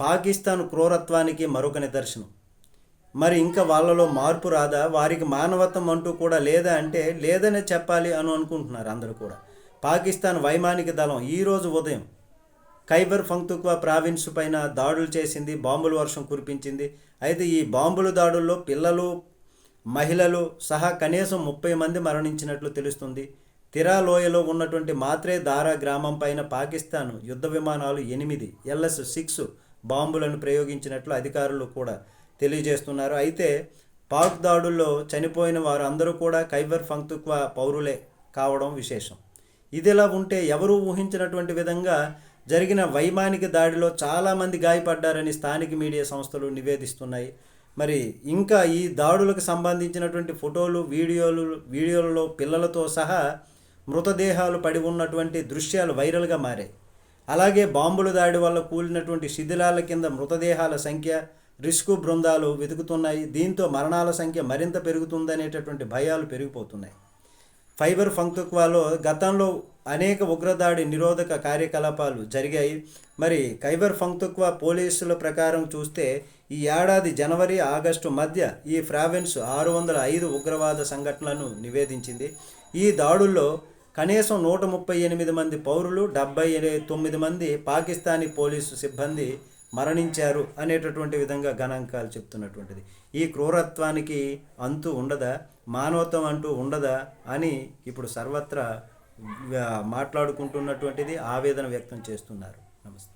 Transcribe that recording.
పాకిస్తాన్ క్రూరత్వానికి మరొక నిదర్శనం. మరి ఇంకా వాళ్ళలో మార్పు రాదా? వారికి మానవత్వం అంటూ కూడా లేదా అంటే లేదనే చెప్పాలి అని అనుకుంటున్నారు అందరూ కూడా. పాకిస్తాన్ వైమానిక దళం ఈరోజు ఉదయం ఖైబర్ ఫంక్తుక్వా ప్రావిన్స్ పైన దాడులు చేసింది బాంబుల వర్షం కురిపించింది. అయితే ఈ బాంబుల దాడుల్లో పిల్లలు మహిళలు సహా కనీసం ముప్పై మంది మరణించినట్లు తెలుస్తుంది. తిరా లోయలో ఉన్నటువంటి మాత్రే దారా గ్రామం పైన పాకిస్తాన్ యుద్ధ విమానాలు ఎనిమిది ఎల్ఎస్ సిక్స్ బాంబులను ప్రయోగించినట్లు అధికారులు కూడా తెలియజేస్తున్నారు. అయితే పాక్ దాడుల్లో చనిపోయిన వారు అందరూ కూడా ఖైబర్ ఫంక్తుక్వా పౌరులే కావడం విశేషం. ఇదిలా ఉంటే ఎవరూ ఊహించినటువంటి విధంగా జరిగిన వైమానిక దాడిలో చాలామంది గాయపడ్డారని స్థానిక మీడియా సంస్థలు నివేదిస్తున్నాయి. మరి ఇంకా ఈ దాడులకు సంబంధించినటువంటి ఫోటోలు వీడియోలు వీడియోలలో పిల్లలతో సహా మృతదేహాలు పడి ఉన్నటువంటి దృశ్యాలు వైరల్గా మారాయి. అలాగే బాంబుల దాడి వల్ల కూలినటువంటి శిథిలాల కింద మృతదేహాల సంఖ్య రిస్కు బృందాలు వెతుకుతున్నాయి. దీంతో మరణాల సంఖ్య మరింత పెరుగుతుందనేటటువంటి భయాలు పెరిగిపోతున్నాయి. ఫైబర్ ఫంక్తుక్వాలో గతంలో అనేక ఉగ్రదాడి నిరోధక కార్యకలాపాలు జరిగాయి. మరి ఖైబర్ ఫంక్తుక్వా పోలీసుల ప్రకారం చూస్తే ఈ ఏడాది జనవరి ఆగస్టు మధ్య ఈ ప్రావిన్స్ ఆరు వందల ఐదు ఉగ్రవాద సంఘటనలను నివేదించింది. ఈ దాడుల్లో కనీసం నూట ముప్పై ఎనిమిది మంది పౌరులు డెబ్బై తొమ్మిది మంది పాకిస్తానీ పోలీసు సిబ్బంది మరణించారు అనేటటువంటి విధంగా గణాంకాలు చెప్తున్నటువంటిది. ఈ క్రూరత్వానికి అంతు ఉండదా? మానవత్వం అంటూ ఉండదా? అని ఇప్పుడు సర్వత్రా మాట్లాడుకుంటున్నటువంటిది ఆవేదన వ్యక్తం చేస్తున్నారు. నమస్తే.